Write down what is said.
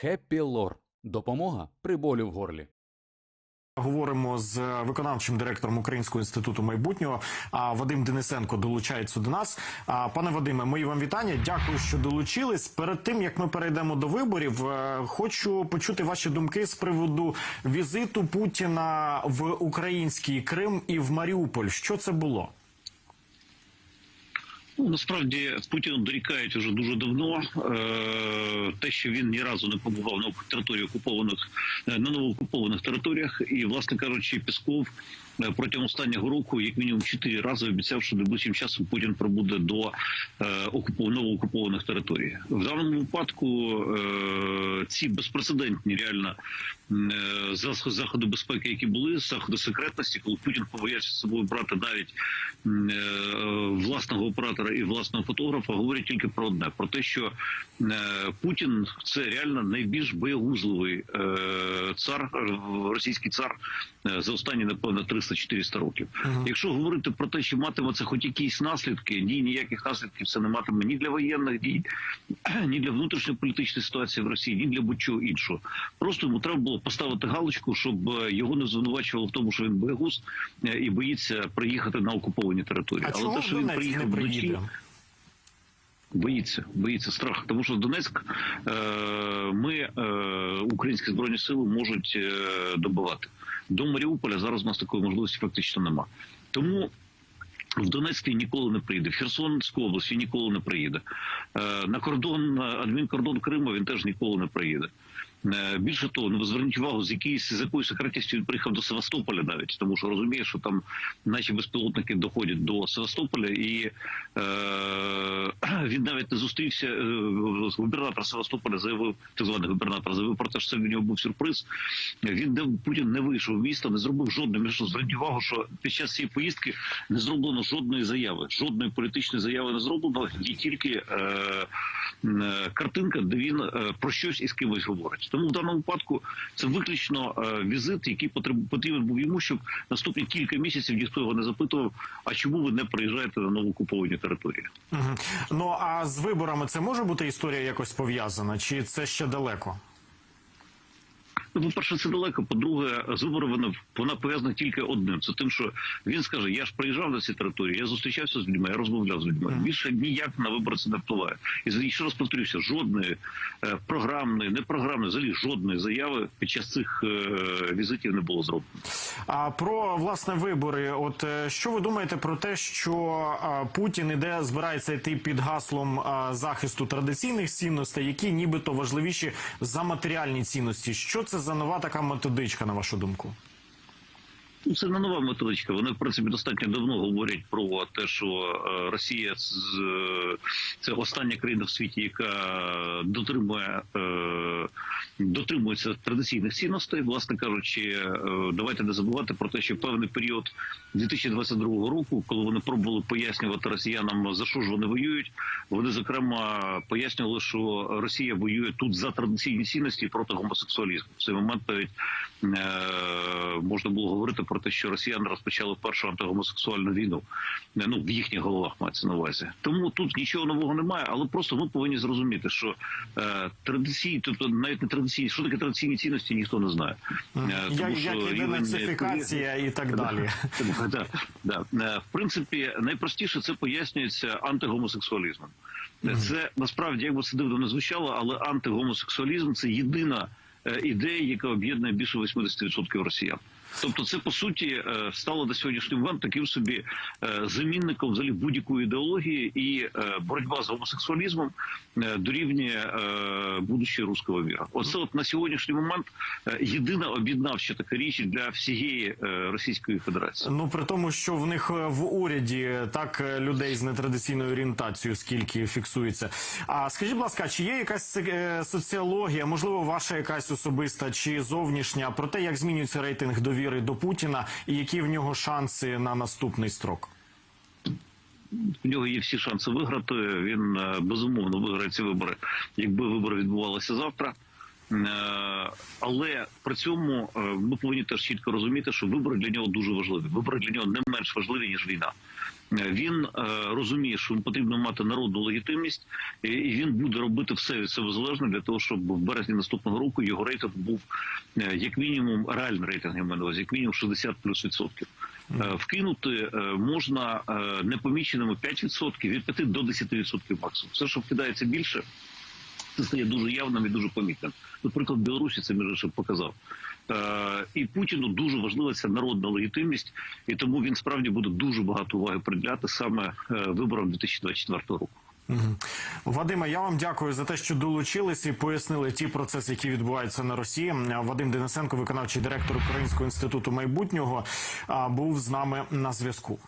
Хеппі Лор. Допомога при болі в горлі. Говоримо з виконавчим директором Українського інституту майбутнього. Вадим Денисенко долучається до нас. Пане Вадиме, мої вам вітання. Дякую, що долучились. Перед тим як ми перейдемо до виборів, е, хочу почути ваші думки з приводу візиту Путіна в український Крим і в Маріуполь. Що це було? Ну, насправді Путіну дорікають уже дуже давно. Е, те, що він ні разу не побував на території окупованих е, на новоокупованих територіях, і, власне кажучи, Пісков е, протягом останнього року, як мінімум, чотири рази обіцяв, що найближчим часом Путін прибуде до окупов... новоокупованих територій. В даному випадку ці безпрецедентні реально заходи безпеки, які були, заходи секретності, коли Путін побоявся з собою брати навіть власного оператора і власного фотографа, говорять тільки про одне: про те, що е, Путін це реально найбільш боягузливий е, цар, е, російський цар за останні напевно 300-400 років. Якщо говорити про те, що матиме це хоч якісь наслідки, ні, ніяких наслідків це не матиме ні для воєнних дій, ні для внутрішньополітичної ситуації в Росії, ні для будь-чого іншого. Просто йому треба було поставити галочку, щоб його не звинувачували в тому, що він боягуз е, і боїться приїхати на окуповані території. А чого в Донецьк не приїде? Боїться, боїться страх, тому що Донецьк е, ми е, українські збройні сили можуть е, добивати. До Маріуполя зараз у нас такої можливості фактично нема. Тому в Донецьк ніколи не приїде. В Херсонську область ніколи не приїде. На кордон, адмінкордон Криму він теж ніколи не приїде. Е, Більше того, ну зверніть увагу, з якоюсь з якою секретністю він приїхав до Севастополя навіть, тому що розуміє, що там наші безпілотники доходять до Севастополя, і е, він навіть не зустрівся. Е, губернатор Севастополя заявив, так званий губернатор заявив про те, що це для нього був сюрприз. Він де Путін не вийшов в місто, не зробив жодної. Зверніть увагу, що під час цієї поїздки не зроблено жодної заяви, жодної політичної заяви не зроблено. Є тільки е, е, картинка, де він е, про щось із кимось говорить. Тому в даному випадку це виключно е, візит, який потрібен був йому, щоб наступні кілька місяців ніхто його не запитував. А чому ви не приїжджаєте на новоокуповані території? Мгм. Ну а з виборами це може бути історія якось пов'язана, чи це ще далеко? Ну, по-перше, це далеко. По-друге, з виборами вона, вона пов'язана тільки одним. Це тим, що він скаже: я ж приїжджав на ці території, я зустрічався з людьми, я розмовляв з людьми. Більше ніяк на вибори це не впливає. І ще раз повторюся, жодної е, програмної, не програмної, взагалі жодної заяви під час цих е, візитів не було зроблено. А про власне вибори, от е, що ви думаєте про те, що е, Путін іде збирається йти під гаслом е, захисту традиційних цінностей, які нібито важливіші за матеріальні цінності? Що це за нова така методичка, на вашу думку? Ну, це не нова методичка. Вони в принципі достатньо давно говорять про те, що е, Росія це остання країна в світі, яка дотримує е, дотримується традиційних цінностей. Власне кажучи, е, давайте не забувати про те, що певний період 2022 року, коли вони пробували пояснювати росіянам за що ж вони воюють, вони зокрема пояснювали, що Росія воює тут за традиційні цінності проти гомосексуалізму. В цей момент навіть можна було говорити про те, що росіяни розпочали першу антигомосексуальну війну. Е, Ну в їхніх головах мається на увазі. Тому тут нічого нового немає, але просто ми повинні зрозуміти, що е, традиційні, тобто навіть не традиційні, що таке традиційні цінності, ніхто не знає. Е, Як, тому що як іде нацифікація і так далі? Да, да. Е, В принципі, найпростіше це пояснюється антигомосексуалізмом. Е, Це насправді, як би це дивно не звучало, але антигомосексуалізм це єдина е, ідея, яка об'єднує більше 80% росіян. Тобто, це по суті е, стало на сьогоднішній момент таким собі е, замінником взагалі будь-якої ідеології, і боротьба з гомосексуалізмом дорівнює е, руського міра. Оце от на сьогоднішній момент єдина об'єднавча така річ для всієї Російської Федерації. Ну при тому, що в них в уряді так людей з нетрадиційною орієнтацією, скільки фіксується. А скажіть, будь ласка, чи є якась соціологія, можливо, ваша якась особиста чи зовнішня, про те, як змінюється рейтинг довіри до Путіна і які в нього шанси на наступний строк? У нього є всі шанси виграти. Він е, безумовно виграє ці вибори, якби вибори відбувалися завтра. Е, Але при цьому е, ми повинні теж чітко розуміти, що вибори для нього дуже важливі. Вибори для нього не менш важливі ніж війна. Він е, розуміє, що потрібно мати народну легітимність, і він буде робити все від себе залежне для того, щоб в березні наступного року його рейтинг був е, як мінімум реальний рейтинг я маю на увазі, як мінімум 60 плюс відсотків. Е, Вкинути можна непоміченими 5%, від 5 до 10% максимум. Все, що вкидається більше, це стає дуже явним і дуже помітним. Наприклад, в Білорусі це між іншим показав. Е, і Путіну дуже важлива ця народна легітимність, і тому він справді буде дуже багато уваги приділяти саме е, виборам 2024 року. Мгм. Вадиме, я вам дякую за те, що долучились і пояснили ті процеси, які відбуваються на Росії. Вадим Денисенко, виконавчий директор Українського інституту майбутнього, був з нами на зв'язку.